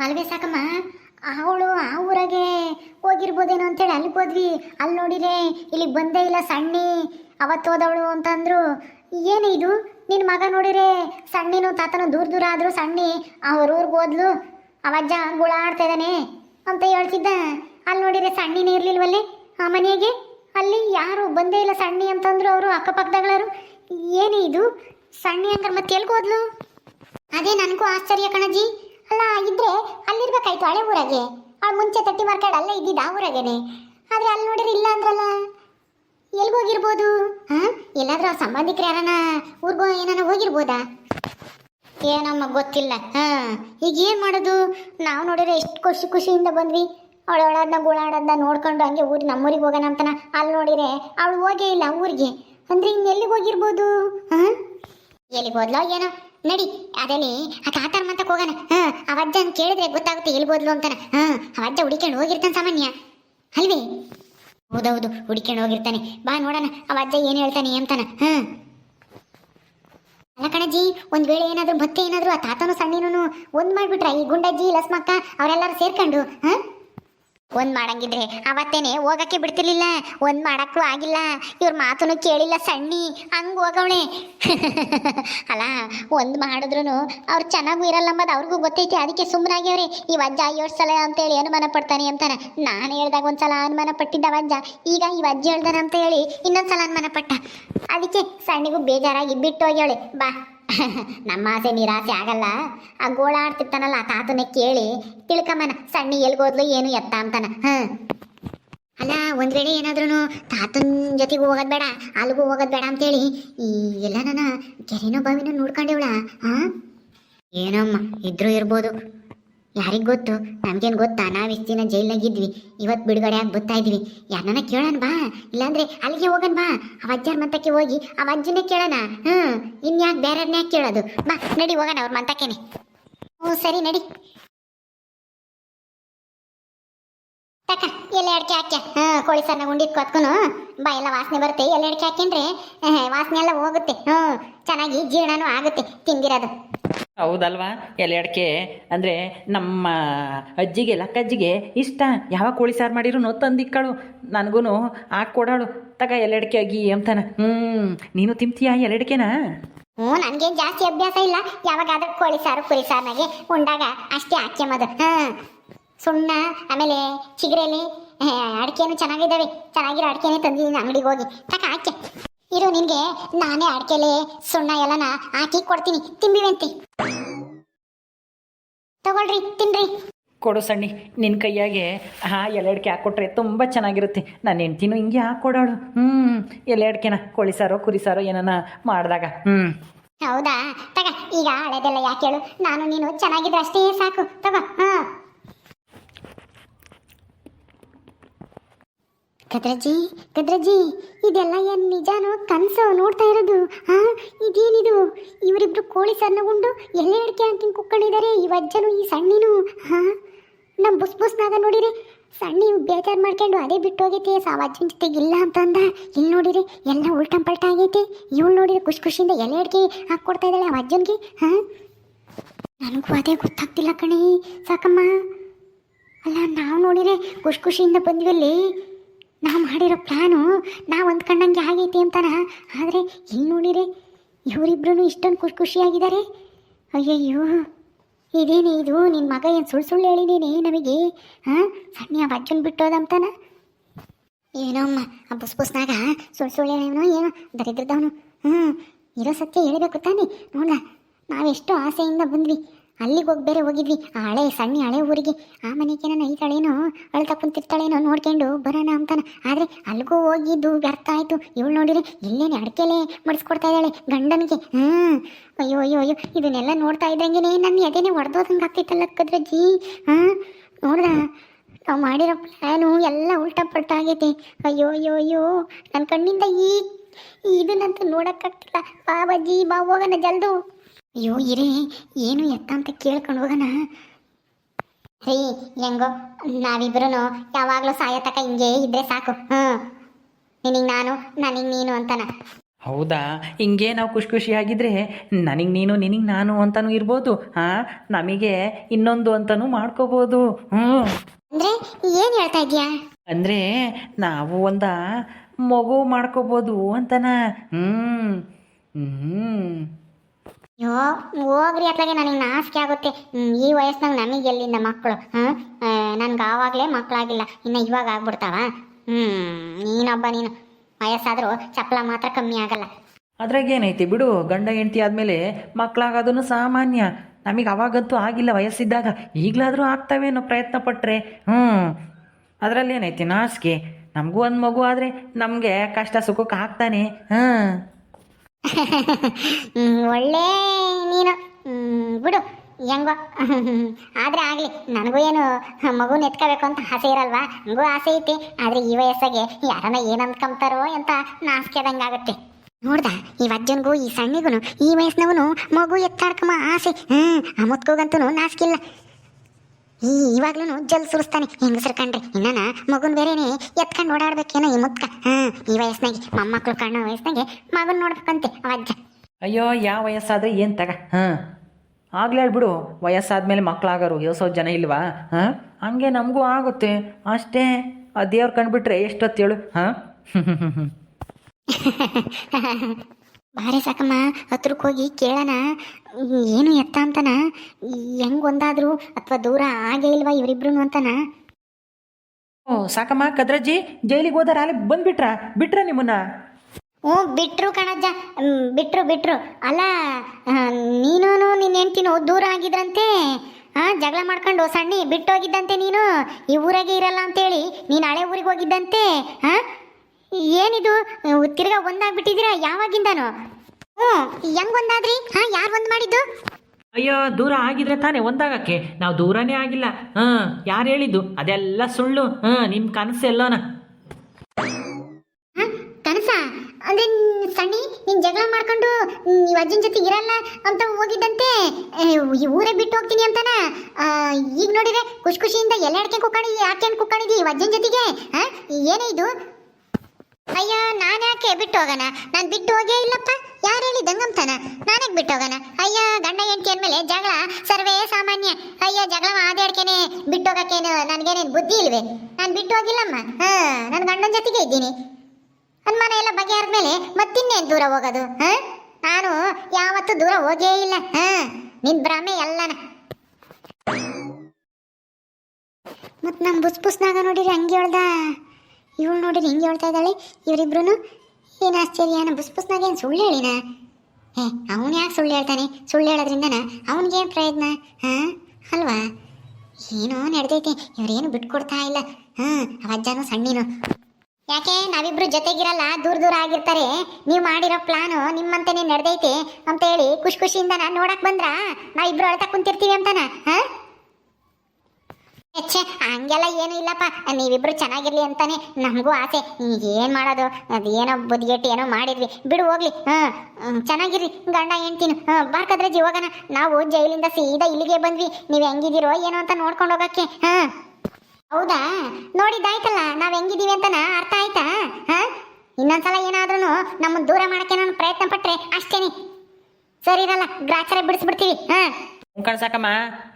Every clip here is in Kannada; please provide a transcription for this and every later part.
ಅಲ್ವೇ ಸಾಕಮ್ಮ? ಅವಳು ಆ ಊರಾಗೆ ಹೋಗಿರ್ಬೋದೇನೋ ಅಂತೇಳಿ ಅಲ್ಲಿ ಹೋದ್ವಿ. ಅಲ್ಲಿ ನೋಡಿದ್ರೆ ಇಲ್ಲಿಗೆ ಬಂದೇ ಇಲ್ಲ ಸಣ್ಣಿ. ಅವತ್ತು ಹೋದವಳು ಅಂತಂದ್ರು, ಏನು ಇದು? ನಿನ್ನ ಮಗ ನೋಡಿರೆ ಸಣ್ಣಿನೂ ತಾತನೂ ದೂರ ದೂರ ಆದರೂ ಸಣ್ಣಿ ಅವ್ರ ಊರಿಗೆ ಹೋದ್ಲು. ಅವಜ್ಜ ಗುಳಾಡ್ತಾ ಇದ್ದಾನೆ ಅಂತ ಹೇಳ್ತಿದ್ದ. ಅಲ್ಲಿ ನೋಡಿದ್ರೆ ಸಣ್ಣಿನೇ ಇರಲಿಲ್ವಲ್ಲೇ? ಆ ಮನೆಗೆ? ಅಲ್ಲಿ ಯಾರು ಬಂದೇ ಇಲ್ಲ ಸಣ್ಣಿ ಅಂತಂದ್ರು ಅವರು ಅಕ್ಕಪಕ್ಕದಗಳರು ಏನು ಇದು? ಸಣ್ಣಿ ಅಂದ್ರೆ ಮತ್ತೆ ಎಲ್ಲಿಗೆ ಹೋದ್ಲು? ಅದೇ ನನಗೂ ಆಶ್ಚರ್ಯ ಕಣಜಿ ಅಲ್ಲ, ಇದ್ರೆ ಅಲ್ಲಿರ್ಬೇಕಾಯ್ತು ಹಳೆ ಊರಾಗೆ. ಅವಳು ಮುಂಚೆ ತಟ್ಟಿ ಮಾರ್ಕೆಟ್ ಅಲ್ಲೇ ಇದ್ದಿದ್ದ ಆ ಊರಾಗೇನೆ. ಆದ್ರೆ ಅಲ್ಲಿ ನೋಡಿದ್ರೆ ಇಲ್ಲ ಅಂದ್ರಲ್ಲ. ಎಲ್ಗೋಗಿರ್ಬೋದು ಹಾ ಎಲ್ಲಾದ್ರೂ ಸಂಬಂಧಿಕರು ಯಾರನ ಊರ್ಗೋ ಏನಾನ ಹೋಗಿರ್ಬೋದಾ? ಏನಮ್ಮ, ಗೊತ್ತಿಲ್ಲ. ಹಾ, ಈಗ ಏನು ಮಾಡೋದು? ನಾವು ನೋಡಿದ್ರೆ ಎಷ್ಟು ಖುಷಿ ಖುಷಿಯಿಂದ ಬಂದ್ವಿ. ಅವಳು ಒಳಾಡ್ದ ಗುಳಾಡೋದನ್ನ ನೋಡ್ಕೊಂಡು ಹಂಗೆ ಊರಿ ನಮ್ಮೂರಿಗೆ ಹೋಗೋಣ ಅಂತನ. ಅಲ್ಲಿ ನೋಡಿದ್ರೆ ಅವಳು ಹೋಗೇ ಇಲ್ಲ ಊರಿಗೆ. ಅಂದ್ರೆ ಇನ್ನೆಲ್ಲಿಗೆ ಹೋಗಿರ್ಬೋದು? ಹಾ ಎಲ್ಲಿಗೆ ಹೋದ್ಲೋ ಏನೋ. ನಡಿ ಅದೇನೆ ಆ ತಾತರ ಮಂತಕ್ಕೆ ಹೋಗೋಣ. ಹಾ ಅವಜ್ಜನ್ ಕೇಳಿದ್ರೆ ಗೊತ್ತಾಗುತ್ತೆ ಎಲ್ಲಿ ಬೋದ್ಲು ಅಂತಾನ. ಹಾ ಅವಜ್ಜ ಹುಡಿಕೊಂಡು ಹೋಗಿರ್ತಾನೆ ಸಾಮಾನ್ಯ. ಅಲ್ವೇ? ಹೌದೌದು ಹುಡ್ಕೊಂಡು ಹೋಗಿರ್ತಾನೆ. ಬಾ ನೋಡೋಣ ಅವಜ್ಜ ಏನು ಹೇಳ್ತಾನೆ ಅಂತಾನ. ಹಾ. ಅಲ್ಲ ಕಣಜ್ಜಿ, ಒಂದ್ ವೇಳೆ ಏನಾದ್ರು ಮತ್ತೆ ಏನಾದ್ರು ಆ ತಾತನು ಸಣ್ಣಿನೂ ಒಂದ್ ಮಾಡ್ಬಿಟ್ರ, ಈ ಗುಂಡಜ್ಜಿ, ಲಸ್ಮಕ್ಕ, ಅವರೆಲ್ಲರೂ ಸೇರ್ಕೊಂಡು, ಹಾ? ಒಂದ್ ಮಾಡಂಗಿದ್ರೆ ಅವತ್ತೇನೆ ಹೋಗಕ್ಕೆ ಬಿಡ್ತಿರ್ಲಿಲ್ಲ, ಒಂದ್ ಮಾಡಕ್ಕೂ ಆಗಿಲ್ಲ. ಇವ್ರ ಮಾತನ್ನು ಕೇಳಿಲ್ಲ ಸಣ್ಣಿ, ಹಂಗ್ ಹೋಗವಣೆ ಅಲ್ಲ ಒಂದ್ ಮಾಡಿದ್ರು ಅವ್ರು ಚೆನ್ನಾಗೂ ಇರಲ್ಲ ಅಂಬದು ಅವ್ರಿಗೂ ಗೊತ್ತೈತಿ, ಅದಕ್ಕೆ ಸುಮ್ಮನಾಗ್ಯವ್ರೆ ಈ ವಜ್ಜ ಏಳು ಸಲ ಅಂತೇಳಿ ಅನುಮಾನ ಪಡ್ತಾನೆ ಅಂತಾನ. ನಾನು ಹೇಳ್ದಾಗ ಒಂದ್ಸಲ ಅನುಮಾನ ಪಟ್ಟಿದ್ದ ವಜ್ಜ, ಈಗ ಈ ವಜ್ಜ ಹೇಳ್ದಾನ ಅಂತ ಹೇಳಿ ಇನ್ನೊಂದ್ಸಲ ಅನುಮಾನ ಪಟ್ಟ. ಅದಕ್ಕೆ ಸಣ್ಣಿಗೂ ಬೇಜಾರಾಗಿ ಬಿಟ್ಟು ಹೋಗ್ಯವಳೆ ಬಾ. ನಮ್ಮ ಆಸೆ ನಿರಾಸೆ ಆಗಲ್ಲ. ಆ ಗೋಳಾಡ್ತಿರ್ತಾನಲ್ಲ ಆ ತಾತನ ಕೇಳಿ ತಿಳ್ಕಮ್ಮನ ಸಣ್ಣ ಎಲ್ಗೋದ್ಲು ಏನು ಎತ್ತ ಅಂತಾನ? ಹ. ಅಲ್ಲ, ಒಂದ್ ವೇಳೆ ಏನಾದ್ರೂ ತಾತನ ಜೊತೆಗೆ ಹೋಗೋದ್ ಬೇಡ, ಅಲ್ಲಿಗೂ ಹೋಗೋದ್ ಬೇಡ ಅಂತೇಳಿ ಈ ಎಲ್ಲ ನನ್ನ ಕೆರೆನೋ ಬಾವಿನೋ ನೋಡ್ಕೊಂಡೇವಳ ಹಾಂ ಏನಮ್ಮ ಇದ್ರೂ ಇರ್ಬೋದು. ಯಾರಿಗ್ ಗೊತ್ತು? ನಮ್ಗೇನು ಗೊತ್ತಾ? ನಾವ್ ಇಷ್ಟು ದಿನ ಜೈಲ್ನಾಗಿದ್ವಿ. ಇವತ್ತು ಬಿಡುಗಡೆ ಆಗಿ ಬರ್ತಾ ಇದ್ವಿ. ಯಾರನ್ನ ಕೇಳೋಣ ಬಾ. ಇಲ್ಲಾಂದ್ರೆ ಅಲ್ಲಿಗೆ ಹೋಗೋಣ ಬಾ. ಆ ಅಜ್ಜರ ಮಂತಕ್ಕೆ ಹೋಗಿ ಆ ಅಜ್ಜನೇ ಕೇಳೋಣ. ಹ್ಮ್. ಇನ್ಯಾಕೆ ಬೇರೆಯವ್ರನ್ನ ಯಾಕೆ ಕೇಳೋದು? ಬಾ, ನಡಿ ಹೋಗೋಣ ಅವ್ರ ಮಂತಕ್ಕೇನೆ. ಹ್ಞೂ ಸರಿ ನಡಿ. ತಕ ಎಲೆ ಅಡಿಕೆ ಹಾಕ್ಯ. ಹಾ ಕೋಳಿ ಸರ್ನ ಉಂಡಿದ್ ಕೊತ್ಕೊನು ಬಾ ಎಲ್ಲ ವಾಸನೆ ಬರುತ್ತೆ. ಎಲೆ ಅಡಿಕೆ ಆಹ್, ವಾಸನೆ ಎಲ್ಲ ಹೋಗುತ್ತೆ. ಹ್ಞೂ ಚೆನ್ನಾಗಿ ಜೀರ್ಣನೂ ಆಗುತ್ತೆ ತಿಂದಿರೋದು. ಹೌದಲ್ವಾ? ಎಲೆ ಅಡಿಕೆ ಅಂದರೆ ನಮ್ಮ ಅಜ್ಜಿಗೆ ಲಕ್ಕಜ್ಜಿಗೆ ಇಷ್ಟ. ಯಾವ ಕೋಳಿ ಸಾರು ಮಾಡಿರೂ ತಂದಿಕ್ಕಳು. ನನಗೂ ಹಾಕಿ ಕೊಡೋಳು. ತಗ ಎಲೆ ಅಡಿಕೆ ಅಗಿ ಅಂತಾನ ಹ್ಞೂ ನೀನು ತಿಂತೀಯಾ ಎಲೆ ಅಡಿಕೆನಾ? ಹ್ಞೂ ನನಗೇನು ಜಾಸ್ತಿ ಅಭ್ಯಾಸ ಇಲ್ಲ. ಯಾವಾಗಾದ್ರೂ ಕೋಳಿ ಸಾರು ಕುರಿ ಸಾರಿನಾಗೆ ಉಂಡಾಗ ಅಷ್ಟೇ ಹಾಕ್ಯಮದು. ಹಾಂ ಸುಣ್ಣ ಆಮೇಲೆ ಚಿಗರೆಲಿ ಅಡಿಕೆನು ಚೆನ್ನಾಗಿದ್ದಾವೆ. ಚೆನ್ನಾಗಿರೋ ಅಡಿಕೆನೇ ತಂದಿದ್ದೀನಿ ಅಂಗಡಿಗೆ ಹೋಗಿ. ತಕ ಹಾಕೆ ಇರು ನಿನಗೆ ನಾನೇ ಅಡಿಕೆಲೆ ಸುಣ್ಣ ಎಲ್ಲನ ಹಾಕಿ ಕೊಡ್ತೀನಿ. ತಿಂಬಿವಂತಿ. ತಗೊಳ್ರಿ ತಿನ್ರಿ. ಕೊಡು ಸಣ್ಣಿ ನಿನ್ನ ಕೈಯಾಗೆ ಹಾ ಎಲೆ ಅಡಿಕೆ ಹಾಕ್ಕೊಟ್ರೆ ತುಂಬ ಚೆನ್ನಾಗಿರುತ್ತೆ. ನನ್ನ ಹೆಂಡ್ತಿನೂ ಹಿಂಗೆ ಹಾಕ್ಕೊಡೋಳು ಹ್ಞೂ ಎಲೆ ಅಡಿಕೆನ ಕೋಳಿ ಸಾರೋ ಕುರಿ ಸಾರೋ ಏನನ ಮಾಡಿದಾಗ. ಹ್ಞೂ ಹೌದಾ? ತಗ ಈಗ ಹಳೆದೆಲ್ಲ ಯಾಕೆ ಹೇಳು? ನಾನು ನೀನು ಚೆನ್ನಾಗಿದ್ರೆ ಅಷ್ಟೇ ಸಾಕು. ತಗೋ ಹಾ ಕದ್ರಜ್ಜಿ ಕದ್ರಜ್ಜಿ, ಇದೆಲ್ಲ ಏನು ನಿಜಾನೋ ಕನ್ಸು ನೋಡ್ತಾ ಇರೋದು ಹಾ ಇದೇನಿದು? ಇವರಿಬ್ರು ಕೋಳಿ ಸಣ್ಣಗುಂಡು ಎಲ್ಲೇ ಅಡಿಕೆ ಅಂತ ಕುಕ್ಕೊಂಡಿದ್ದಾರೆ ಈ ವಜ್ಜನು, ಈ ಸಣ್ಣಿನು ಹಾ ನಮ್ಮ ಬುಸ್ ಬುಸ್ನಾಗ ನೋಡಿರಿ, ಸಣ್ಣಿ ಬೇಜಾರು ಮಾಡ್ಕೊಂಡು ಅದೇ ಬಿಟ್ಟು ಹೋಗೈತೆ ಸಾವಜ್ಜನ ಜೊತೆಗೆ ಇಲ್ಲ ಅಂತಂದ ಇಲ್ಲಿ ನೋಡಿರಿ, ಎಲ್ಲ ಉಲ್ಟಂ ಪಲ್ಟ ಆಗೈತೆ. ಇವಳು ನೋಡಿರಿ ಖುಷಿ ಖುಷಿಯಿಂದ ಎಲೆ ಅಡಿಕೆ ಹಾಕ್ಕೊಡ್ತಾ ಇದ್ದಾಳೆ ಆ ಅಜ್ಜನ್ಗೆ ಹಾಂ ನನಗೂ ಅದೇ ಗೊತ್ತಾಗ್ತಿಲ್ಲ ಕಣಿ, ಸಾಕಮ್ಮ. ಅಲ್ಲ, ನಾವು ನೋಡಿದ್ರೆ ಖುಷಿ ಖುಷಿಯಿಂದ ಬಂದ್ವಲ್ಲಿ ನಾವು ಮಾಡಿರೋ ಪ್ಲಾನು ನಾ ಅಂದ್ಕೊಂಡಂಗೆ ಆಗೈತಿ ಅಂತಾನ? ಆದರೆ ಇಲ್ಲಿ ನೋಡಿರಿ ಇವರಿಬ್ರು ಇಷ್ಟೊಂದು ಖುಷಿ ಖುಷಿಯಾಗಿದ್ದಾರೆ ಅಯ್ಯಯ್ಯೋ, ಇದೇನೇ ಇದು? ನಿನ್ನ ಮಗ ಏನು ಸುಳ್ಳು ಸುಳ್ಳು ಹೇಳಿದೇನೆ ನಮಗೆ? ಹಾಂ ಸಣ್ಣ ಆ ಬಜ್ಜನ್ ಬಿಟ್ಟೋದಂತಾನ ಏನೋ ಅಮ್ಮ, ಆ ಬುಸ್ ಬುಸ್ನಾಗ ಸುಳ್ಳು ಸುಳ್ಳು ಹೇಳೋನು ಏನೋ ದರಿದ್ರದವನು. ಹ್ಞೂ ಇರೋ ಸತ್ಯ ಹೇಳಬೇಕು ತಾನೆ. ನೋಡ ನಾವೆಷ್ಟು ಆಸೆಯಿಂದ ಬಂದ್ವಿ. ಅಲ್ಲಿಗೆ ಹೋಗಿ ಬೇರೆ ಹೋಗಿದ್ವಿ. ಆ ಹಳೆ ಸಣ್ಣ ಹಳೆ ಊರಿಗೆ. ಆ ಮನೆಗೆ ನಾನು ಐತಾಳೇನೋ ಅಳ್ತಾ ಕುಂತಿರ್ತಾಳೇನೋ ನೋಡ್ಕೊಂಡು ಬರೋಣ ಅಂತಾನೆ. ಆದರೆ ಅಲ್ಲಿಗೂ ಹೋಗಿದ್ದು ವ್ಯರ್ಥ ಆಯಿತು. ಇವಳು ನೋಡಿದ್ರೆ ಇಲ್ಲೇನೆ ಅಡಿಕೆಲೆ ಮಡಿಸ್ಕೊಡ್ತಾ ಇದ್ದಾಳೆ ಗಂಡನಿಗೆ. ಹ್ಞೂ ಅಯ್ಯೋ ಅಯ್ಯೋ ಅಯ್ಯೋ, ಇದನ್ನೆಲ್ಲ ನೋಡ್ತಾ ಇದ್ದಂಗೆನೆ ನನ್ನ ಎದೆನೆ ಹೊಡೆದೋದಂಗೆ ಆಗ್ತೈತಲ್ಲ ಕದ್ರಜ್ಜಿ. ಹಾಂ, ನೋಡ್ದ? ನಾವು ಮಾಡಿರೋ ಪ್ಲ್ಯಾನು ಎಲ್ಲ ಉಲ್ಟಾ ಪಲ್ಟಾ ಆಗೈತೆ. ಅಯ್ಯೋ ಅಯ್ಯೋ ಅಯ್ಯೋ ನನ್ನ ಕಣ್ಣಿಂದ ಈ ಇದನ್ನಂತೂ ನೋಡೋಕ್ಕಾಗ್ತಿಲ್ಲ. ಬಾ ಬಜ್ಜಿ ಬಾ, ಹೋಗೋಣ ಜಲ್ದು. ಅಯ್ಯೋ ಇರೇ ಏನು ಎತ್ತ ಅಂತ ಕೇಳ್ಕೊಂಡು ಹೋಗೋಣ. ರೀ ಹೆಂಗೋ ನಾವಿಬ್ರು ಯಾವಾಗಲೂ ಸಾಯೋ ತಕ ಹಿಂಗೆ ಇದ್ರೆ ಸಾಕು. ಹ್ಮ್ ನಿನಗೆ ನಾನು ನನಗೆ ನೀನು ಅಂತಾನ. ಹೌದಾ? ಹಿಂಗೆ ನಾವು ಖುಷಿ ಖುಷಿಯಾಗಿದ್ರೆ ನನಗೆ ನೀನು ನಿನಗೆ ನಾನು ಅಂತಲೂ ಇರ್ಬೋದು. ಹಾಂ? ನಮಗೆ ಇನ್ನೊಂದು ಅಂತಲೂ ಮಾಡ್ಕೋಬೋದು. ಹ್ಞೂ. ಅಂದ್ರೆ ಏನು ಹೇಳ್ತಾ ಇದೀಯಾ ಅಂದರೆ ನಾವು ಒಂದ ಮಗು ಮಾಡ್ಕೋಬೋದು ಅಂತನ. ಹ್ಞೂ. ಹ್ಞೂ. ಅಯ್ಯೋ ಹೋಗ್ರಿ ಅತ್ಲಾಗೆ, ನನಗೆ ನಾಚಿಕೆ ಆಗುತ್ತೆ. ಈ ವಯಸ್ಸಿನಾಗ ನಮಗೆ ಎಲ್ಲಿಂದ ಮಕ್ಕಳು ಹಾಂ? ನನ್ಗೆ ಆವಾಗಲೇ ಮಕ್ಕಳಾಗಿಲ್ಲ ಇನ್ನು ಇವಾಗ ಆಗ್ಬಿಡ್ತಾವ? ಹ್ಞೂ ನೀನೊಬ್ಬ ನೀನು. ವಯಸ್ಸಾದರೂ ಚಪ್ಪಲ ಮಾತ್ರ ಕಮ್ಮಿ ಆಗಲ್ಲ. ಅದ್ರಾಗ ಏನೈತಿ ಬಿಡು, ಗಂಡ ಹೆಂಡತಿ ಆದಮೇಲೆ ಮಕ್ಕಳಾಗೋದನ್ನು ಸಾಮಾನ್ಯ. ನಮಗೆ ಅವಾಗಂತೂ ಆಗಿಲ್ಲ ವಯಸ್ಸಿದ್ದಾಗ. ಈಗಲಾದರೂ ಆಗ್ತಾವೇನೋ ಪ್ರಯತ್ನ ಪಟ್ಟರೆ ಹ್ಞೂ ಅದರಲ್ಲಿ ಏನೈತಿ ನಾಚಿಕೆ ನಮಗೂ ಒಂದು ಮಗು ಆದರೆ ನಮಗೆ ಕಷ್ಟ ಸುಖಕ್ಕೆ ಆಗ್ತಾನೆ. ಹಾಂ. ಒಳ್ಳೆ ನೀನು. ಬಿಡು. ಹೆಂಗೋ. ಆದ್ರೆ ಆಗಲಿ, ನನಗೂ ಏನು ಮಗು ಎತ್ಕೋಬೇಕು ಅಂತ ಆಸೆ ಇರಲ್ವಾ? ನನಗೂ ಆಸೆ ಐತಿ. ಆದ್ರೆ ಈ ವಯಸ್ಸಾಗೆ ಯಾರನ್ನ ಏನ್ ಅಂದ್ಕೊಂತಾರೋ ಅಂತ ನಾಸ್ಕೆದಂಗಾಗತ್ತೆ ನೋಡ್ದ, ಈ ಅಜ್ಜನ್ಗೂ ಈ ಸಣ್ಣಿಗೂ ಈ ವಯಸ್ಸಿನವನು ಮಗು ಎತ್ತಾಡ್ಕಮ್ಮ ಆಸೆ. ಹ್ಮ್, ಆ ಮುತ್ಕೋಗಂತೂ ನಾಸ್ಕಿಲ್ಲ ಈ ಇವಾಗ್ಲೂ ಜಲ್ ಸುರಿಸ್ತಾನೆ. ಹೆಂಗಸರು ಕಂಡ್ರೆ ಇನ್ನಾನ ಮಗುನ್ ಬೇರೆನೆ ಎತ್ಕೊಂಡು ಓಡಾಡ್ಬೇಕೇನೋ ಈ ಮುತ್ಕ ಈ ವಯಸ್ಸಿನಾಗೆ, ಮೊಮ್ಮಕ್ಳು ಕಣ್ಣು ವಯಸ್ಸಿನಾಗೆ ಮಗನ್ ನೋಡ್ಬೇಕಂತೆ ಅವ ಅಜ್ಜ ಅಯ್ಯೋ ಯಾವ ವಯಸ್ಸಾದ್ರೆ ಏನು ತಗ? ಹಾಂ, ಆಗ್ಲೇ ಹೇಳ್ಬಿಡು, ವಯಸ್ಸಾದ್ಮೇಲೆ ಮಕ್ಕಳಾಗೋರು ಯೋಸೋ ಜನ ಇಲ್ವಾ? ಹಾಂ, ಹಂಗೆ ನಮಗೂ ಆಗುತ್ತೆ. ಅಷ್ಟೇ ಆ ದೇವ್ರು ಕಂಡುಬಿಟ್ರೆ ಎಷ್ಟೊತ್ತೇಳು? ಹಾಂ? ಬಾರೆ ಸಾಕಮ್ಮ ಹತ್ರಕ್ಕೆ ಹೋಗಿ ಕೇಳೋಣ. ಏನು ಎತ್ತ ಅಂತನ? ಹೆಂಗ್ ಒಂದಾದ್ರು ಅಥವಾ ದೂರ ಆಗೇ ಇಲ್ವಾ ಇವರಿಬ್ರು ಅಂತನ? ಓ ಸಾಕಮ್ಮ ಕದ್ರಜ್ಜಿ ಜೈಲಿಗೆ ಹೋದಾರ ಅಲ್ಲಿ ಬಂದ್ಬಿಟ್ರ? ಬಿಟ್ರ ನಿಮ್ಮನ್ನ? ಹ್ಞೂ ಬಿಟ್ರು ಕಣಜ್ಜ. ಹ್ಮ್, ಬಿಟ್ರು ಬಿಟ್ರು. ಅಲ್ಲ ನೀನು ನಿನ್ನ ಹೆಂಡ್ತಿನೂ ದೂರ ಆಗಿದ್ರಂತೆ? ಹಾ ಜಗಳ ಮಾಡ್ಕೊಂಡು ಸಣ್ಣಿ ಬಿಟ್ಟೋಗಿದ್ದಂತೆ ನೀನು? ಈ ಊರಾಗೆ ಇರಲ್ಲ ಅಂತೇಳಿ ನೀನು ಹಳೆ ಊರಿಗೆ ಹೋಗಿದ್ದಂತೆ? ಹಾ ಏನಿದು? ತಿರ್ಗಾ ಒಂದಾಗ್ಬಿಟ್ಟಿದ್ದೀರಾ? ಯಾವಾಗಿಂದನು? ಹ್ಞೂ ಹೆಂಗ್ ಒಂದಾದ್ರಿ? ಹಾ ಯಾರು ಒಂದ್ ಮಾಡಿದ್ದು? ಅಯ್ಯೋ ದೂರ ಆಗಿದ್ರೆ ತಾನೇ ಒಂದಾಗಕ್ಕೆ. ನಾವು ದೂರನೇ ಆಗಿಲ್ಲ. ಹಾಂ ಯಾರು ಹೇಳಿದ್ದು? ಅದೆಲ್ಲ ಸುಳ್ಳು. ಹಾಂ ನಿಮ್ಮ ಕನಸೆಲ್ಲೋನ ಹ? ಕನಸ? ಅಂದ್ರೆ ನ್- ಸಣ್ಣಿ ನೀನ್ ಜಗಳ ಮಾಡ್ಕೊಂಡು ನೀವು ಅಜ್ಜನ ಜೊತೆ ಇರಲ್ಲ ಅಂತ ಹೋಗಿದ್ದಂತೆ? ಏ, ಈ ಊರೇ ಬಿಟ್ಟು ಹೋಗ್ತೀನಿ ಅಂತಾನ? ಆ, ಈಗ ನೋಡಿದ್ರೆ ಖುಷಿ ಖುಷಿಯಿಂದ ಎಲ್ಲ ಅಡ್ಕೆ ಕುಕ್ಕಾಡಿ ಹಾಕ್ಯಂಡ್ ಈ ಅಜ್ಜನ ಜೊತೆಗೆ? ಹ? ಏನೇ ಇದು? ಅಯ್ಯೋ, ನಾನು ಯಾಕೆ ಬಿಟ್ಟು ಹೋಗೋಣ? ನಾನು ಬಿಟ್ಟು ಹೋಗೇ ಇಲ್ಲಪ್ಪ. ಯಾರು ಹೇಳಿ ದಂಗಮ್ತಾನ ನಾನೇ ಬಿಟ್ಟು ಹೋಗೋಣ? ಅಯ್ಯ, ಗಂಡ ಹೆಂಡತಿ ಅಂದಮೇಲೆ ಜಗಳ ಸರ್ವೇ ಸಾಮಾನ್ಯ. ಅಯ್ಯ, ಜಗಳ ಆದಾಡ್ಕೇನೆ ಬಿಟ್ಟು ಹೋಗಕ್ಕೇನು? ನನಗೇನೇನು ಬುದ್ಧಿ ಇಲ್ವೇ? ನಾನು ಬಿಟ್ಟು ಹೋಗಿಲ್ಲಮ್ಮ. ಹಾಂ ನನ್ನ ಗಂಡನ ಜೊತೆಗೆ ಇದ್ದೀನಿ. ಅನುಮಾನ ಎಲ್ಲ ಬಗೆಹರಿದ್ಮೇಲೆ ಮತ್ತಿನ್ನೇನು ದೂರ ಹೋಗೋದು? ಹಾಂ? ನಾನು ಯಾವತ್ತೂ ದೂರ ಹೋಗೇ ಇಲ್ಲ. ಹಾಂ, ನಿನ್ ಭ್ರಮೆ ಎಲ್ಲನ. ಮತ್ತು ನಮ್ಮ ಬುಸ್ ಬುಸ್ನಾಗ ನೋಡಿರಿ, ಹಂಗೆ ಹೇಳ್ದ? ಇವಳು ನೋಡಿ ಹಿಂಗೆ ಹೇಳ್ತಾ ಇದ್ದಾಳೆ ಇವರಿಬ್ರು ಏನು ಆಶ್ಚರ್ಯ ಬುಸ್ ಬುಸ್ನಾಗ ಏನು ಸುಳ್ಳು ಹೇಳಿನ? ಏ ಅವನು ಯಾಕೆ ಸುಳ್ಳು ಹೇಳ್ತಾನೆ? ಸುಳ್ಳು ಹೇಳೋದ್ರಿಂದನ? ಅವನಿಗೇನು ಪ್ರಯತ್ನ ಹಾಂ? ಅಲ್ವಾ? ಏನೋ ನಡೆದೈತೆ, ಇವರೇನು ಬಿಟ್ಕೊಡ್ತಾ ಇಲ್ಲ. ಹಾಂ ಅಜ್ಜನೂ ಸಣ್ಣಿನು. ಯಾಕೆ, ನಾವಿಬ್ರು ಜೊತೆಗಿರಲ್ಲ, ದೂರ ದೂರ ಆಗಿರ್ತಾರೆ. ನೀವು ಮಾಡಿರೋ ಪ್ಲಾನು ನಿಮ್ಮಂತೆನೆ ನಡೆದೈತೆ ಅಂತ ಹೇಳಿ ಖುಷಿ ಖುಷಿಯಿಂದ ನಾನು ನೋಡಕ್ ಬಂದ್ರ? ನಾವಿಬ್ರು ಅಳ್ತಾ ಕುಂತಿರ್ತೀವಿ ಅಂತಾನ? ಹಾ? ಛೆ ಹಂಗೆಲ್ಲ ಏನು ಇಲ್ಲಪ್ಪ. ನೀವಿಬ್ರು ಚೆನ್ನಾಗಿರ್ಲಿ ಅಂತಾನೆ ನಮಗೂ ಆಸೆ. ಏನು ಮಾಡೋದು? ಅದು ಏನೋ ಬುದ್ಧಿಗೆಟ್ಟು ಏನೋ ಮಾಡಿದ್ವಿ. ಬಿಡು, ಹೋಗ್ಲಿ. ಹಾಂ ಚೆನ್ನಾಗಿರ್ರಿ. ಗಂಡ, ಹೆಂಡ್ತಿನು. ಹ್ಮ್ ಬಾರ್ಕದ್ರೆ ಹೋಗೋಣ ನಾವು ಜೈಲಿಂದ ಸೀದಾ ಇಲ್ಲಿಗೆ ಬಂದ್ವಿ. ನೀವು ಹೆಂಗಿದ್ದೀರೋ ಏನೋ ಅಂತ ನೋಡ್ಕೊಂಡು ಹೋಗಕ್ಕೆ. ಹಾ. ಹೌದಾ? ನೋಡಿದ್ದಾಯ್ತಲ್ಲ ನಾವು ಹೆಂಗಿದ್ದೀವಿ ಅಂತನ? ಅರ್ಥ ಆಯ್ತಾ? ಹಾ? ಇನ್ನೊಂದ್ಸಲ ಏನಾದ್ರೂ ನಮ್ಮನ್ನು ದೂರ ಮಾಡೋಕ್ಕೆ ನಾನು ಪ್ರಯತ್ನ ಪಟ್ಟರೆ ಅಷ್ಟೇನೆ. ಸರಿ ಇರಲ್ಲ, ಗ್ರಾಚಾರ ಬಿಡಿಸ್ಬಿಡ್ತೀವಿ. ಹಾ. ಕಣ್ ಸಾಕಮ್ಮ.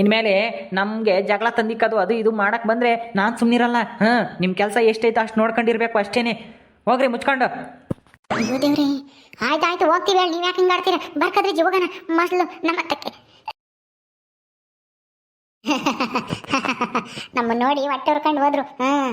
ಇನ್ಮೇಲೆ ನಮಗೆ ಜಗಳ ತಂದಿಕ್ಕದು ಅದು ಇದು ಮಾಡಕ್ಕೆ ಬಂದರೆ ನಾನು ಸುಮ್ಮನಿರಲ್ಲ ಹಾಂ ನಿಮ್ಮ ಕೆಲಸ ಎಷ್ಟೈತೆ ಅಷ್ಟು ನೋಡ್ಕೊಂಡಿರ್ಬೇಕು ಅಷ್ಟೇನೆ. ಹೋಗ್ರಿ, ಮುಚ್ಕೊಂಡು. ದೇವ್ರಿ ಆಯ್ತಾಯ್ತು ಹೋಗ್ತೀವಿ ಹೇಳಿ ನೀವು ಯಾಕೆ ಹಿಂಗೆ ಆಡ್ತೀರ? ಬರ್ಕದ್ರಿ ಜೀವಗನ. ಮಸ್ಲು ನಮ್ಮ ಹತ್ತಕ್ಕೆ ನಮ್ಮ ನೋಡಿ ಹೊಟ್ಟೆ ಹೊರ್ಕೊಂಡು ಹೋದ್ರು. ಹಾಂ